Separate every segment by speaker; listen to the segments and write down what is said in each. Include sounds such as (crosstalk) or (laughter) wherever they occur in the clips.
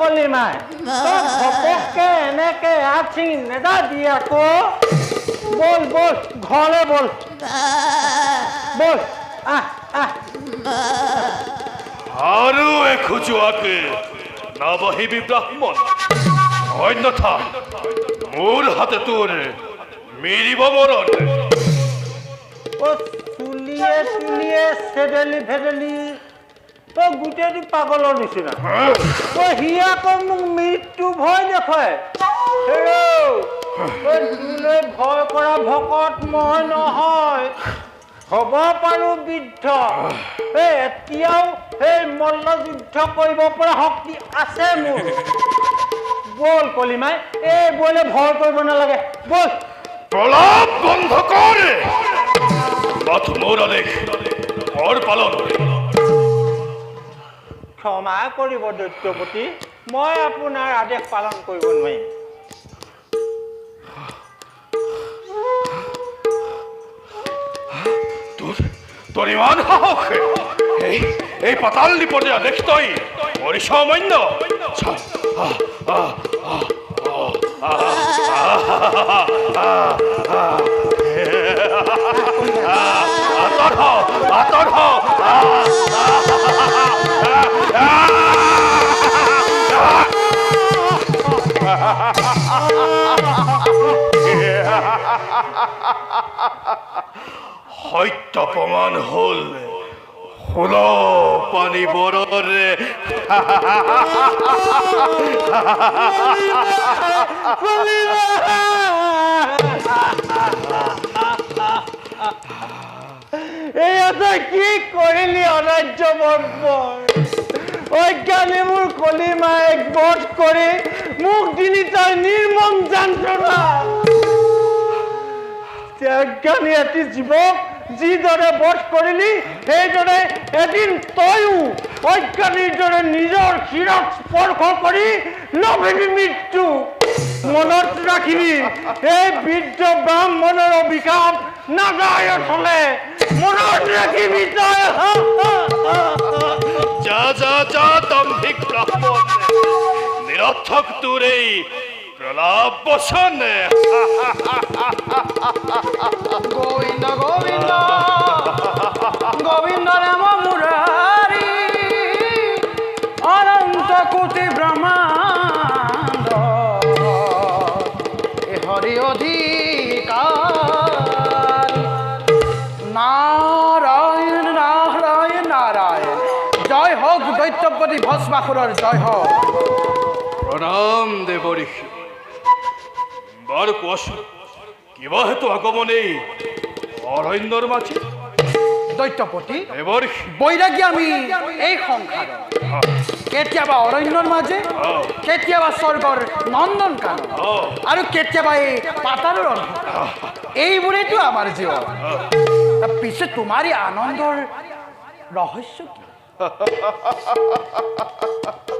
Speaker 1: অ কলিমাই তই ঘপককে এনেকে আছি নেযাবি আকৌ বল বল ঘৰলৈ বল। বল আহ আহ।
Speaker 2: আৰু এখোজোৱাকে নাবাহিবি ব্ৰাহ্মণ অন্যথা মোৰ হাতে তোৰ মিৰিব মৰণ
Speaker 1: চুলিয়ে চুলিয়ে চেডেলি ভেডেলি তই গোটেইটো পাগলৰ নিচিনা। তই সি আকৌ মোক মৃত্যু ভয় দেখুৱাই ভয় কৰা ভকত মই নহয়। হ'ব পাৰোঁ বৃদ্ধ। এই এতিয়াও সেই মল্ল যুদ্ধ কৰিব পৰা শক্তি আছে মোৰ। বল কলিমাই, এই বলে ভয় কৰিব নালাগে। বল।
Speaker 2: প্ৰলাপ বন্ধ কৰ। কৰ পালন।
Speaker 1: ক্ষমা কৰিব দৈত্যপতি মই আপোনাৰ আদেশ পালন কৰিব নোৱাৰিম
Speaker 2: ইমান সাহস এই এই পাতাল দ্বীপতে আদেশ তই অমান্য আহ, আহ, আহ, আহ, আহ, আহ, আহ, সত্য প্ৰমাণ হ'ল ষোল পানী
Speaker 1: তই কি কৰিলি অনাৰ্য বৰ্মৰ অজ্ঞানী মোৰ কলিমাই বধ কৰি মোক দিলি তই নিৰ্মম যন্ত্ৰণা অজ্ঞানী এটি জীৱক যিদৰে বধ কৰিলি সেইদৰে এদিন তয়ো অজ্ঞানীৰ দৰে নিজৰ শিৰত স্পৰ্শ কৰি নভিনি মৃত্যু। মনত ৰাখিবি, এই বৃদ্ধ ব্ৰাহ্মণৰ অভিশাপ নাযায় থলে মনত ৰাখিবি
Speaker 2: যা যা যা দম্ভিক ব্রাহ্মণ নিরর্থক তোর এই প্রলাপ বসন।
Speaker 3: গোবিন্দ গোবিন্দ গোবিন্দ রাম মুরারি অনন্ত কোটি ব্রহ্মাণ্ড। এ হরি অধিকার। নারায়ণ নারায়ণ নারায়ণ। জয় হোক দৈত্যপতি ভস্মাসুৰৰ জয় হোক।
Speaker 2: প্ৰণাম দেৱ ঋষি বাৰু কোৱাচোন কিবা হেতু আগমনেই অৰণ্যৰ মাঝে?
Speaker 3: দৈত্যপতি
Speaker 2: ঋষি
Speaker 3: বৈৰাগী আমি এই সংসাৰত কেতিয়াবা অৰণ্যৰ মাজে কেতিয়াবা স্বৰ্গৰ নন্দন কানন
Speaker 2: অঁ।
Speaker 3: আৰু কেতিয়াবা এই পাতালৰ অন্ধকাৰ এইবোৰেইতো আমাৰ জীৱন পিছে তোমাৰ এই আনন্দৰ ৰহস্য কি? (laughs)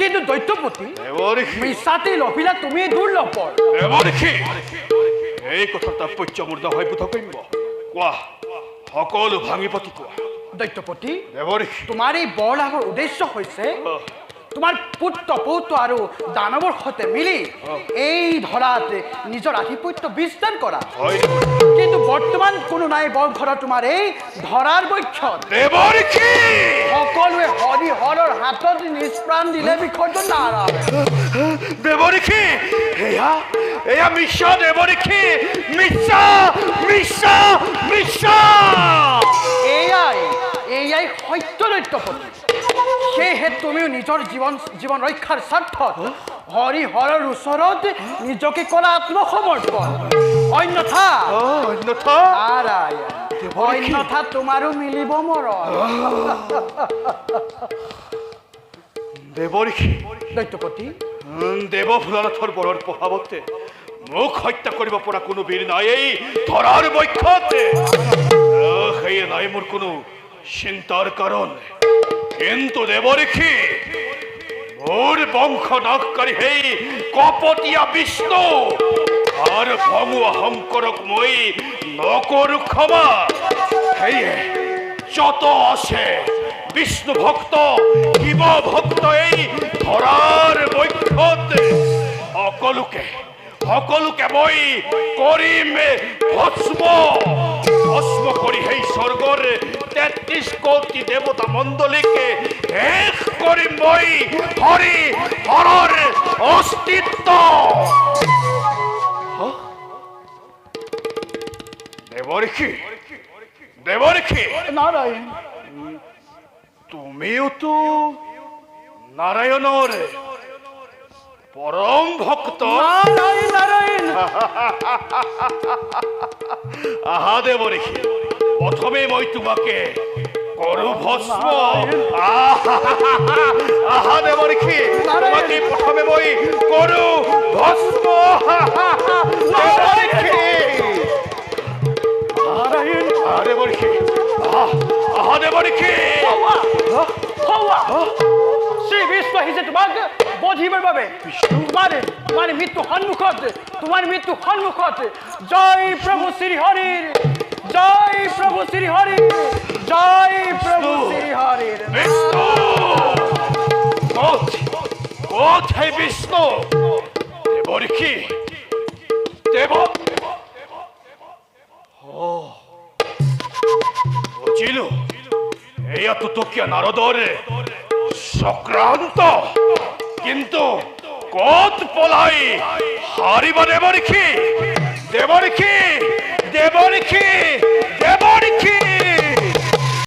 Speaker 3: কিন্তু দৈত্যপতি
Speaker 2: মিশাতে
Speaker 3: লপিলা লভিলা তুমি দূর পৰ
Speaker 2: দেৱঋষি এই কথাটা তাৎপৰ্য মোৰ বুধ বোধগম্য কোৱা সকলো ভাঙি পাতি কোৱা?
Speaker 3: দৈত্যপতি তোমাৰ এই বৰলাভৰ উদ্দেশ্য হৈছে তোমাৰ পুত্ৰ পৌত্ৰ আৰু দানৱৰ সৈতে মিলি এই ধৰাত নিজৰ আধিপত্য বিস্তাৰ কৰা। কিন্তু বৰ্তমান কোনো নাই ঘৰত তোমাৰ এই ধৰাৰ বক্ষত
Speaker 2: দেৱঋষি
Speaker 3: সকলোৱে হৰি হৰৰ হাতত নিষ্প্ৰাণ দিলে বিসৰ্জন
Speaker 2: দেৱঋষি এয়া এয়া মিছা দেৱঋষি মিছা মিছা মিছা
Speaker 3: এয়াই সত্য দৈত্যপতি সেয়েহে তুমিও নিজৰ জীৱন জীৱন ৰক্ষাৰ স্বাৰ্থত হৰি হৰৰ ওচৰত নিজকে কৰা আত্মসমৰ্পণ। অন্যথা
Speaker 2: অন্যথা।
Speaker 3: অন্যথা তোমাৰো মিলিব মৰণ। দৈত্যপতি।
Speaker 2: দেৱভোলানাথৰ বৰৰ প্ৰভাৱতে মোক হত্যা কৰিব পৰা কোনো বীৰ নাই এই ধৰাৰ বক্ষতে। সেয়ে নাই মোৰ কোনো চিন্তাৰ কাৰণ কিন্তু দেৱঋষি মোৰ বংশ নাশকাৰী সেই কপটীয়া বিষ্ণু আৰু ভঙুৱা শংকৰক মই নকৰো ক্ষমা। যত আছে বিষ্ণু ভক্ত শিৱ ভক্ত এই ধৰাৰ বক্ষত সকলোকে সকলোকে মই কৰিম ভস্ম। ভস্ম কৰি সেই স্বৰ্গৰ তেত্ৰিশ কোটি দেৱতা মণ্ডলীকে শেষ কৰিম মই হৰি হৰৰ অস্তিত্ব। হা? দেৱঋষি দেৱঋষি
Speaker 3: নারায়ণ।
Speaker 2: তুমিও তো নারায়ণৰ পৰম ভক্ত।
Speaker 3: নারায়ণ নারায়ণ
Speaker 2: আহা দেব রেখি প্রথমে মই তোমাকে করু ভস্ম আহা, আহা দেৱঋষি
Speaker 3: আহিছে তোমাক বধিবৰ বাবে তোমাৰ তোমাৰ মৃত্যু সন্মুখত তোমাৰ মৃত্যু সন্মুখত জয় প্ৰভু শ্ৰী হৰিৰ জয় প্ৰভু শ্ৰী হৰিৰ জয় প্ৰভু শ্ৰী হৰিৰ
Speaker 2: বিষ্ণু দেৱঋষি দেৱ অ, বুজিলো এয়া তুতকীয়া নাৰদৰ চক্ৰান্ত কিন্তু ক'ত পলাই হারিব দেৱঋষি দেৱঋষি দেৱঋষি